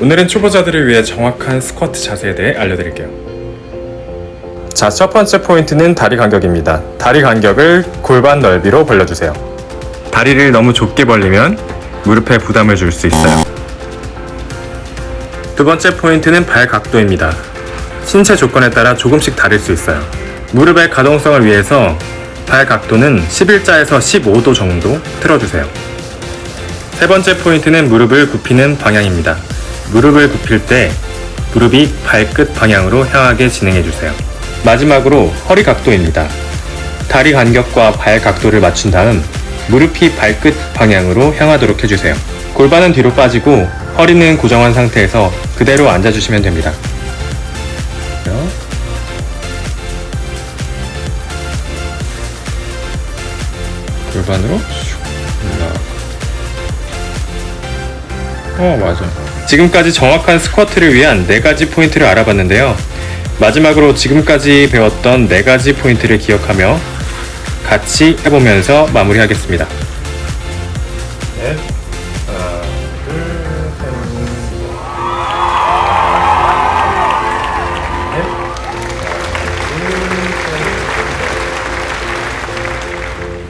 오늘은 초보자들을 위해 정확한 스쿼트 자세에 대해 알려드릴게요. 자, 첫 번째 포인트는 다리 간격입니다. 다리 간격을 골반 넓이로 벌려주세요. 다리를 너무 좁게 벌리면 무릎에 부담을 줄 수 있어요. 두 번째 포인트는 발 각도입니다. 신체 조건에 따라 조금씩 다를 수 있어요. 무릎의 가동성을 위해서 발 각도는 11자에서 15도 정도 틀어주세요. 세 번째 포인트는 무릎을 굽히는 방향입니다. 무릎을 굽힐 때 무릎이 발끝 방향으로 향하게 진행해주세요. 마지막으로 허리 각도입니다. 다리 간격과 발 각도를 맞춘 다음 무릎이 발끝 방향으로 향하도록 해주세요. 골반은 뒤로 빠지고 허리는 고정한 상태에서 그대로 앉아주시면 됩니다. 골반으로 슉 올라가고 어 맞아 지금까지 정확한 스쿼트를 위한 네 가지 포인트를 알아봤는데요. 마지막으로 지금까지 배웠던 네 가지 포인트를 기억하며 같이 해보면서 마무리하겠습니다. 넷,